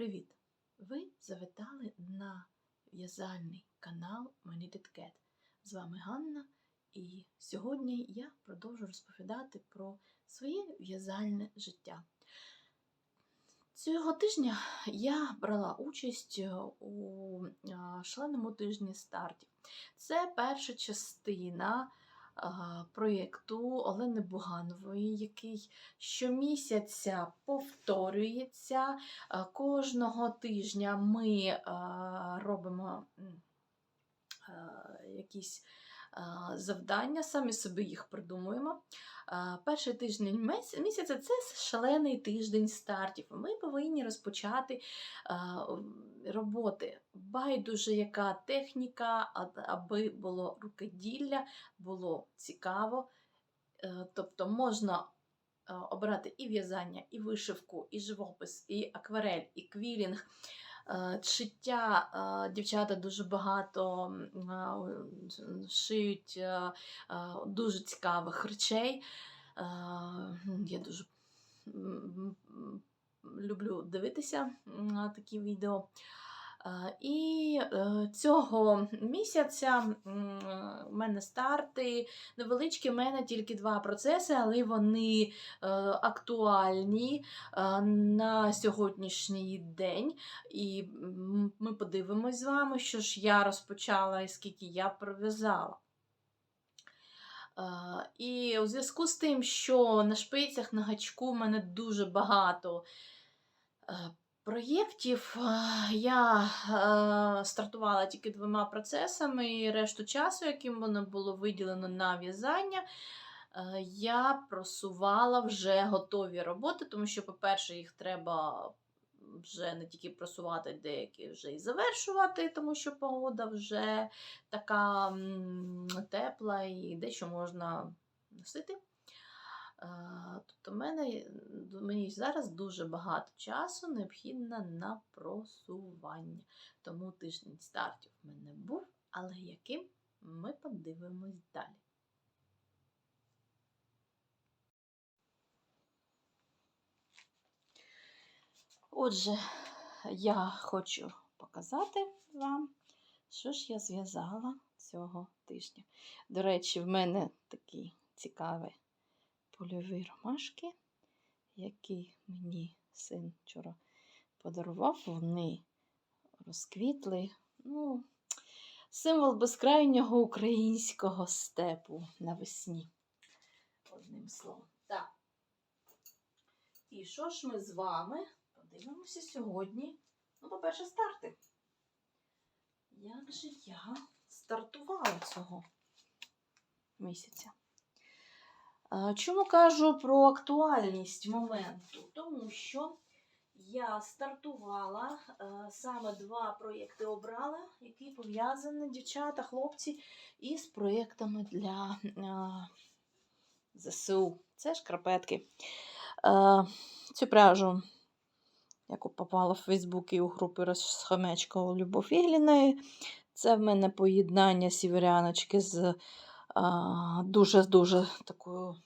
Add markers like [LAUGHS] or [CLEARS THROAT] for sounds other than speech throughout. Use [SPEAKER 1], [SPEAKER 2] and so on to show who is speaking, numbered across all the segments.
[SPEAKER 1] Привіт! Ви завітали на в'язальний канал Manided Cat. З вами Ганна, і сьогодні я продовжу розповідати про своє в'язальне життя. Цього тижня я брала участь у шаленому тижні стартів. Це перша частина проєкту Олени Буганової, який щомісяця повторюється. Кожного тижня ми робимо якісь завдання, самі собі їх придумуємо. Перший тиждень місяця це шалений тиждень стартів. Ми повинні розпочати роботи. Байдуже, яка техніка, аби було рукоділля, було цікаво. Е, Тобто можна обрати і в'язання, і вишивку, і живопис, і акварель, і квілінг. Е, Шиття е, дівчата дуже багато е, шиють е, е, дуже цікавих речей. Е, Я дуже люблю дивитися на такі відео. Е, І е, цього місяця у мене старти невеличкі, в мене тільки два процеси, але вони е, актуальні е, на сьогоднішній день. І ми подивимось з вами, що ж я розпочала і скільки я пров'язала. Е, І у зв'язку з тим, що на шпицях, на гачку в мене дуже багато е, проєктів, я е, стартувала тільки двома процесами, і решту часу, яким воно було виділено на в'язання, е, я просувала вже готові роботи, тому що, по-перше, їх треба вже не тільки просувати, деякі вже і завершувати, тому що погода вже така тепла і дещо можна носити. Тобто мене, мені зараз дуже багато часу необхідно на просування. Тому тиждень стартів в мене був, але яким ми подивимось далі. Отже, я хочу показати вам, що ж я зв'язала цього тижня. До речі, в мене такі цікаві польові ромашки, які мені син вчора подарував. Вони розквітли. Ну, символ безкрайнього українського степу навесні. Одним словом. Так. І що ж ми з вами подивимося сьогодні? Ну, по-перше, старти. Як же я стартувала цього місяця? Чому кажу про актуальність моменту? Тому що я стартувала е, саме два проєкти обрала, які пов'язані дівчата, хлопці, із проєктами для е, ЗСУ. Це шкарпетки. Е, Цю пряжу, яку попала в Фейсбук і у групи Розхомечка у Любов Ігліної. Це в мене поєднання сіверяночки з дуже-дуже такою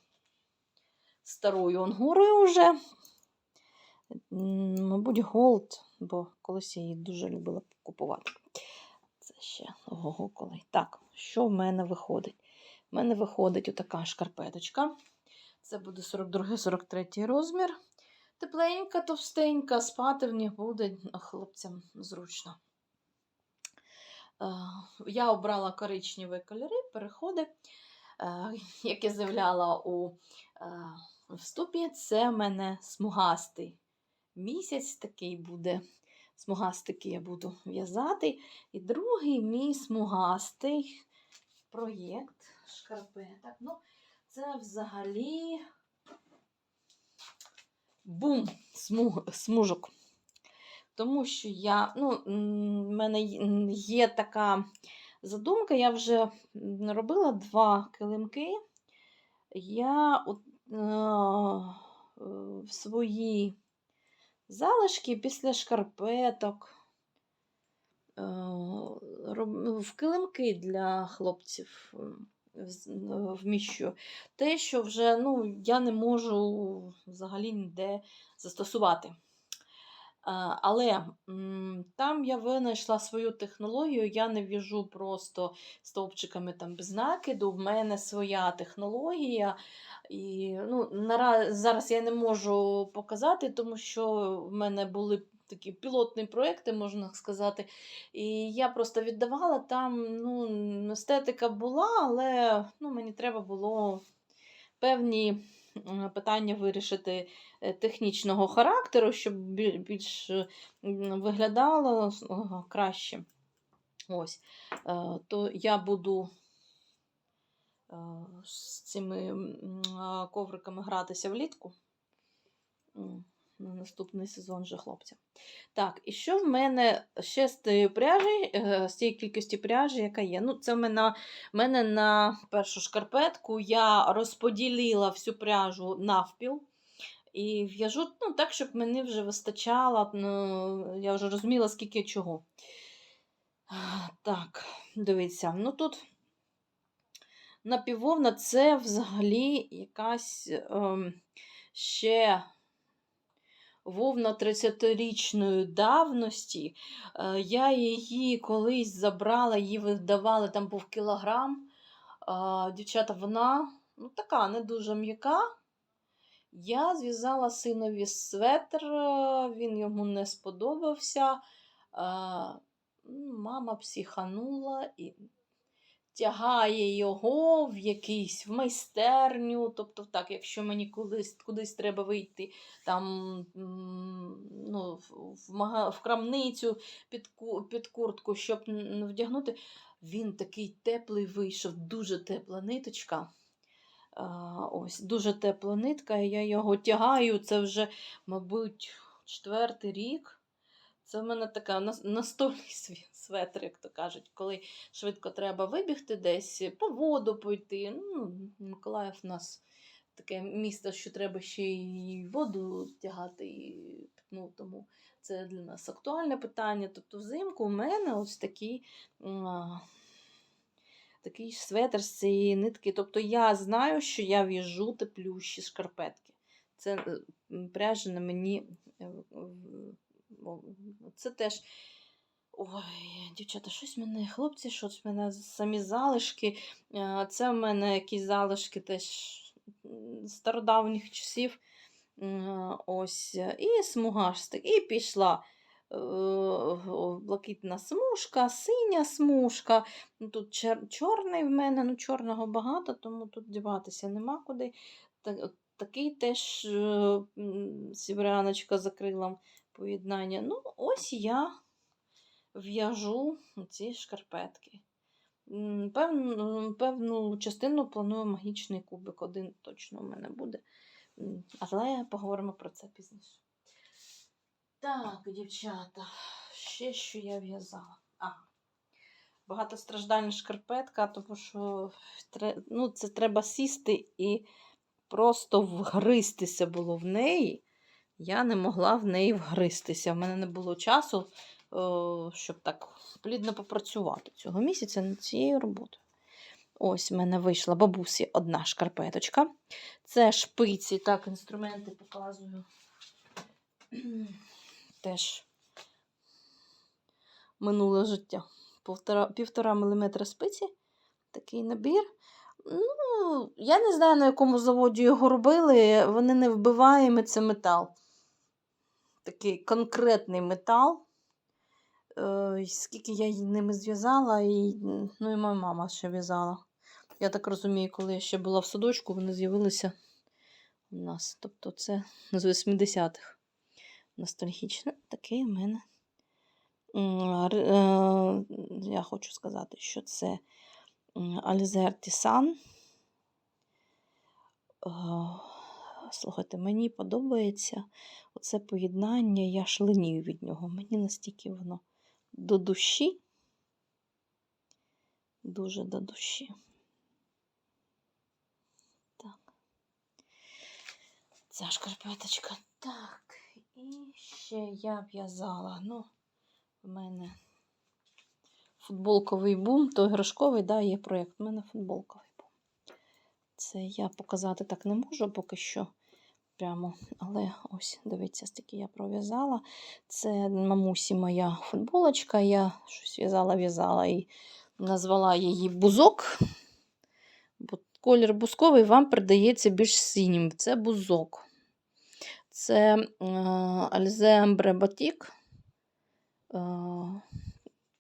[SPEAKER 1] старою онгурою вже. Мабуть, голд, бо колись я її дуже любила купувати. Це ще ого коли. Так, що в мене виходить? В мене виходить отака шкарпеточка. Це буде 42-43 розмір. Тепленька, товстенька, спати в них буде хлопцям зручно. Е, Я обрала коричневі кольори, переходи, е, як я заявляла у е, вступі, це в мене смугастий місяць такий буде. Смугастики я буду в'язати. І другий мій смугастий проєкт шкарпеток. Ну, це взагалі бум смуг, смужок. Тому що я, ну, в мене є така задумка, я вже робила два килимки. Я от, е, е, в свої залишки після шкарпеток е, ну, в килимки для хлопців вз- е, вміщу. Те, що вже ну, я не можу взагалі ніде застосувати. Але там я винайшла свою технологію, я не в'яжу просто стовпчиками там без накиду. В мене своя технологія. І ну, зараз я не можу показати, тому що в мене були такі пілотні проекти, можна сказати. І я просто віддавала там, ну, естетика була, але ну, мені треба було певні питання вирішити е, технічного характеру, щоб більш е, виглядало краще. Ось. Е, То я буду е, з цими ковриками гратися влітку. На наступний сезон вже хлопця. Так, і що в мене ще з тієї пряжі, е, з тієї кількості пряжі, яка є? Ну, це в мене, в мене на першу шкарпетку я розподілила всю пряжу навпіл. І в'яжу ну, так, щоб мені вже вистачало. Ну, я вже розуміла, скільки чого. Так, дивіться, ну тут напіввовна це взагалі якась ем, ще вовна 30-річної давності. Е, я її колись забрала, її видавали, там був кілограм. Дівчата, вона ну, така не дуже м'яка. Я зв'язала синові светр, е, він йому не сподобався. Мама психанула і тягає його в якийсь в майстерню. Тобто, так, якщо мені кудись, кудись треба вийти там, ну, в, мага- в крамницю під, під куртку, щоб вдягнути, він такий теплий вийшов, дуже тепла ниточка. Ось, дуже тепла нитка, я його тягаю. Це вже, мабуть, четвертий рік. Це в мене така настольний [LAUGHS] светр, як то кажуть, коли швидко треба вибігти десь, по воду пойти. Ну, Миколаїв у нас таке місто, що треба ще й воду тягати, ну, тому це для нас актуальне питання. Тобто взимку у мене ось такий. а, Такий светр з цієї нитки. Тобто я знаю, що я в'яжу теплющі шкарпетки. Це е, пряжа на мені. Е, Це теж. Ой, дівчата, щось мене, хлопці, щось мене самі залишки. Е, Це в мене якісь залишки теж стародавніх часів. Ось, і смугастик. І пішла е, блакитна смужка, синя смужка. Ну, Тут чер- чорний в мене, ну чорного багато, тому тут діватися нема куди. Та- Такий теж е, м, сівряночка з акрилом поєднання. Ну, ось я в'яжу ці шкарпетки. Певну, певну частину планую магічний кубик. Один точно у мене буде. Але поговоримо про це пізніше. Так, дівчата, ще що я в'язала. А, багатостраждальна шкарпетка, тому що ну, це треба сісти і просто вгристися було в неї. Я не могла в неї вгристися. В мене не було часу, щоб так плідно попрацювати цього місяця над цією роботою. Ось в мене вийшла бабусі одна шкарпеточка. Це шпиці, так, інструменти показую. [CLEARS THROAT] Теж минуле життя. Півтора, півтора міліметра спиці. Такий набір. Ну, я не знаю, на якому заводі його робили. Вони не вбиваємо, це метал. Такий конкретний метал. Е, скільки я ними зв'язала, і, ну і моя мама ще в'язала. Я так розумію, коли я ще була в садочку, вони з'явилися у нас. Тобто це з 80-х. Ностальгічно. Такий у мене. Е, Я хочу сказати, що це Alizer Tisan. Слухайте, мені подобається оце поєднання, я шленію від нього. Мені настільки воно до душі. Дуже до душі. Так. Ця шкарпеточка. Так. І ще я в'язала. Ну, в мене футболковий бум, то іграшковий, да, є проєкт. У мене футболковий бум. Це я показати так не можу поки що. Прямо. Але ось, дивіться, стільки я пров'язала. Це мамусі моя футболочка. Я щось в'язала, в'язала і назвала її бузок. Бо колір бузковий вам придається більш синім. Це бузок. Це Альзембре Батік. Е,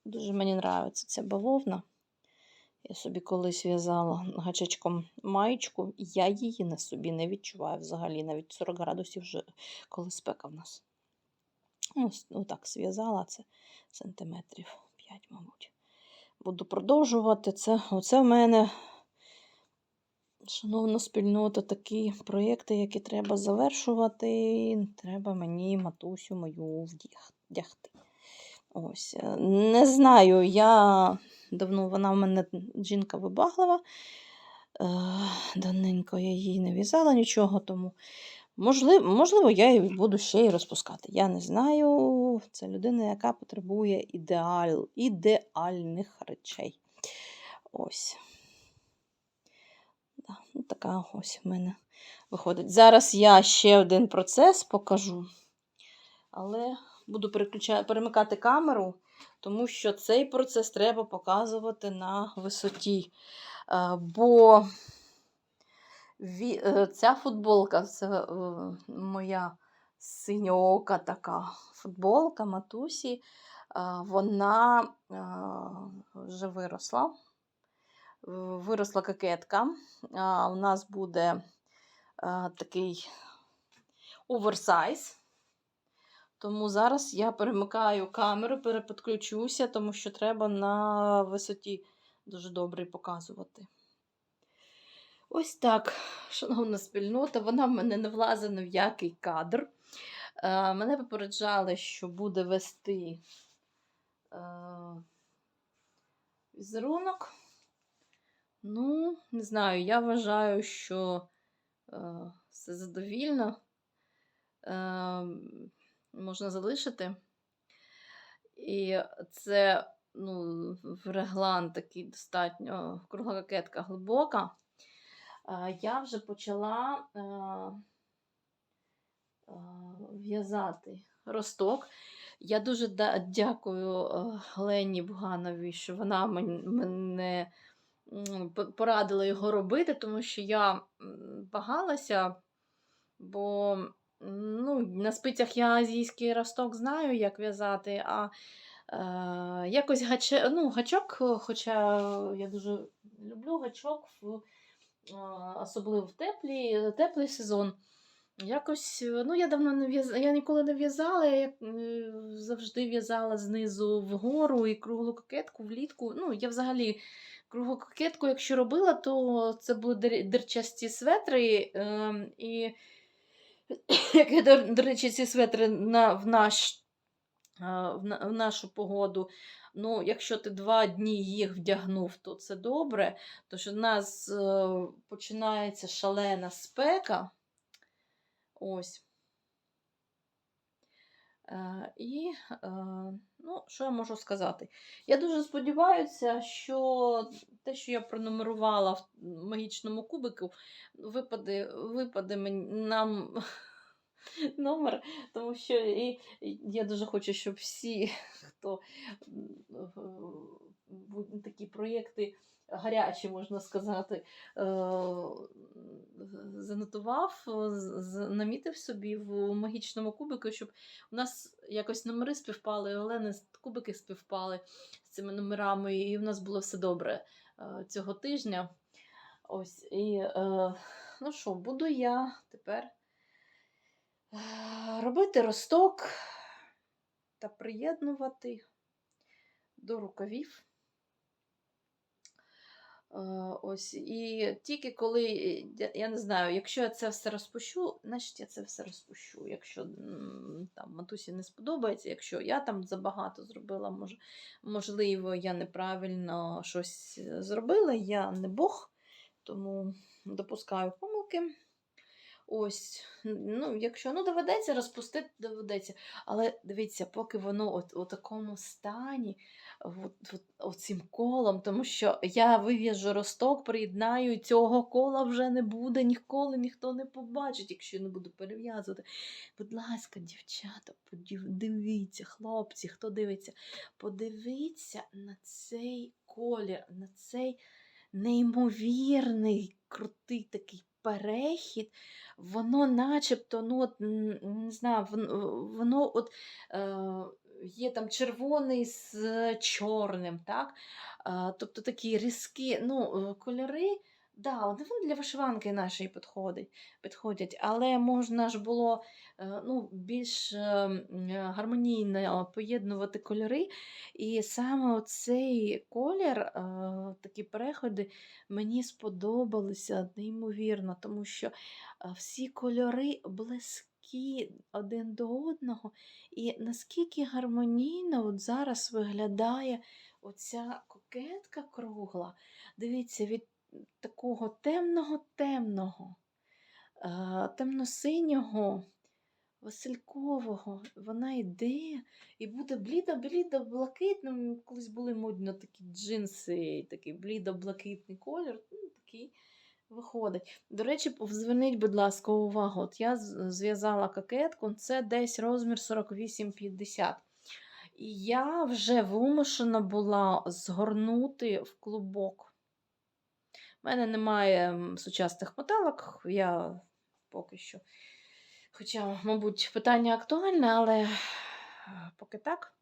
[SPEAKER 1] дуже мені подобається ця бавовна. Я собі колись в'язала гачечком маєчку, я її на собі не відчуваю взагалі, навіть 40 градусів вже коли спека в нас. Ось отак зв'язала це сантиметрів 5, мабуть. Буду продовжувати це. Оце в мене, шановна спільнота, такі проєкти, які треба завершувати. Треба мені матусю мою вдягти. Ось. е, Не знаю, я давно вона в мене жінка вибаглива. Е, Давненько я їй не в'язала нічого, тому можливо, можливо, я її буду ще й розпускати. Я не знаю. Це людина, яка потребує ідеал, ідеальних речей. Ось. Да, ну, така ось в мене виходить. Зараз я ще один процес покажу, але буду перемикати камеру, тому що цей процес треба показувати на висоті. Е, Бо е, ця футболка це е, моя синьоока така футболка матусі. Вона вже виросла. Виросла кокетка. У нас буде такий оверсайз. Тому зараз я перемикаю камеру, переподключуся, тому що треба на висоті дуже добре показувати. Ось так, шановна спільнота, вона в мене не влазить в який кадр. Е, мене попереджали, що буде вести е, візерунок. Ну, не знаю, я вважаю, що е, все задовільно. Е, можна залишити. І це ну, реглан такий достатньо кругла кокетка глибока. Я вже почала е, е, в'язати росток. Я дуже дякую е, Лені Бугановій, що вона мен- мене порадила його робити, тому що я м, вагалася, бо ну, на спицях я азійський росток знаю, як в'язати, а е, якось гаче, ну, гачок, хоча я дуже люблю гачок, в, е, особливо в теплі, теплий сезон. Якось, е, ну я давно не в'язала, я ніколи не в'язала, я е, завжди в'язала знизу вгору і круглу кокетку влітку. Ну, я взагалі круглу кокетку, якщо робила, то це були дирчасті светри. Е, і як до, до речі, ці светри на, в, наш, в, нашу погоду. Ну, якщо ти два дні їх вдягнув, то це добре. Що в нас е, починається шалена спека. Ось. Е, і, е, ну, що я можу сказати? Я дуже сподіваюся, що те, що я пронумерувала в магічному кубику, випаде, випаде нам [LAUGHS] номер, тому що і, я дуже хочу, щоб всі, [LAUGHS] хто такі проєкти гарячі, можна сказати, е, занотував, з- намітив собі в магічному кубику, щоб у нас якось номери співпали, Олени кубики співпали з цими номерами, і в нас було все добре е, цього тижня. Ось, і е, ну що, буду я тепер е, робити росток та приєднувати до рукавів. Е, Ось, і тільки коли, я, я не знаю, якщо я це все розпущу, значить я це все розпущу. Якщо там матусі не сподобається, якщо я там забагато зробила, може, можливо, я неправильно щось зробила, я не Бог, тому допускаю помилки. Ось, ну, якщо ну, доведеться розпустити, доведеться. Але дивіться, поки воно от, у такому стані, от, от, оцим колом, тому що я вив'яжу росток, приєднаю, і цього кола вже не буде, ніколи ніхто не побачить, якщо я не буду перев'язувати. Будь ласка, дівчата, подів- дивіться, хлопці, хто дивиться, подивіться на цей колір, на цей неймовірний, крутий такий перехід. Воно начебто, ну, от, не знаю, воно от, е, є там червоний з чорним, так? Е, тобто такі різкі ну, е, кольори. Да, вони для вишиванки нашої підходять, підходять, але можна ж було е, ну, більш е, гармонійно поєднувати кольори. І саме цей колір, е, такі переходи, мені сподобалися неймовірно, тому що всі кольори близькі один до одного. І наскільки гармонійно от зараз виглядає оця кокетка кругла. Дивіться, від такого темного-темного, е, темно-синього, василькового вона йде і буде блідо-блідо-блакитним. Колись були модно такі джинси, такий блідо-блакитний колір. Ну, такий виходить. До речі, зверніть, будь ласка, увагу. От я зв'язала кокетку, це десь розмір 48-50. І я вже вимушена була згорнути в клубок. У мене немає сучасних моталок, я поки що. Хоча, мабуть, питання актуальне, але е, поки так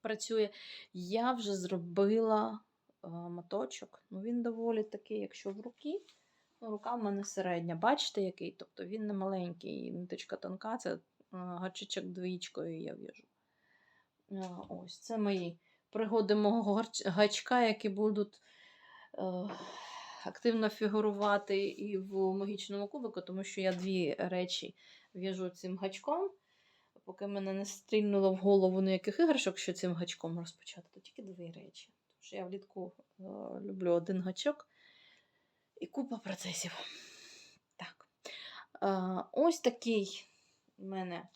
[SPEAKER 1] працює. Я вже зробила е, моточок. Ну, він доволі такий, якщо в руки, ну, рука в мене середня. Бачите, який? Тобто він не маленький, ниточка тонка, це е, гачичок двічкою я в'яжу. Ось це мої пригоди мого гачка, які будуть активно фігурувати і в магічному кубику, тому що я дві речі в'яжу цим гачком. Поки мене не стрільнуло в голову ніяких іграшок, що цим гачком розпочати, то тільки дві речі. Тому що я влітку е, люблю один гачок і купа процесів. Так. Е, ось такий в мене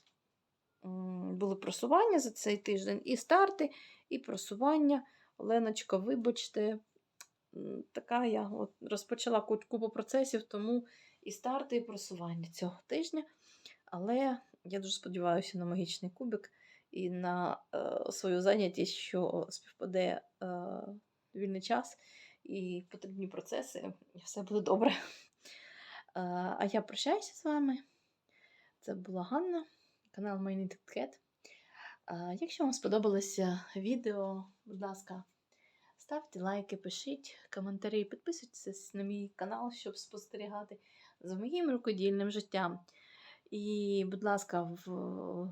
[SPEAKER 1] були просування за цей тиждень. І старти, і просування. Оленочка, вибачте, така я от розпочала ку- купу процесів, тому і старти, і просування цього тижня. Але я дуже сподіваюся на магічний кубик і на е, свою зайнятість, що співпаде е, вільний час і потрібні процеси, і все буде добре. Е, а я прощаюся з вами. Це була Ганна, канал Cat. Е, Якщо вам сподобалося відео, будь ласка, ставте лайки, пишіть коментарі, підписуйтесь на мій канал, щоб спостерігати за моїм рукодільним життям. І, будь ласка, в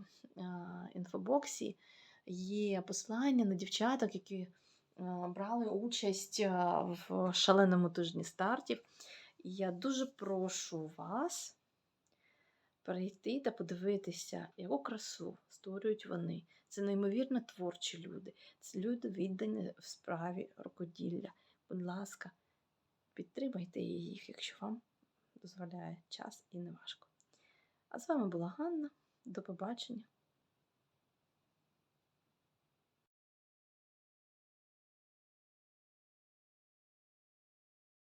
[SPEAKER 1] інфобоксі є посилання на дівчаток, які брали участь в шаленому тижні стартів. Я дуже прошу вас перейти та подивитися, яку красу створюють вони. Це неймовірно творчі люди. Це люди віддані в справі рукоділля. Будь ласка, підтримайте їх, якщо вам дозволяє час і не важко. А з вами була Ганна. До побачення.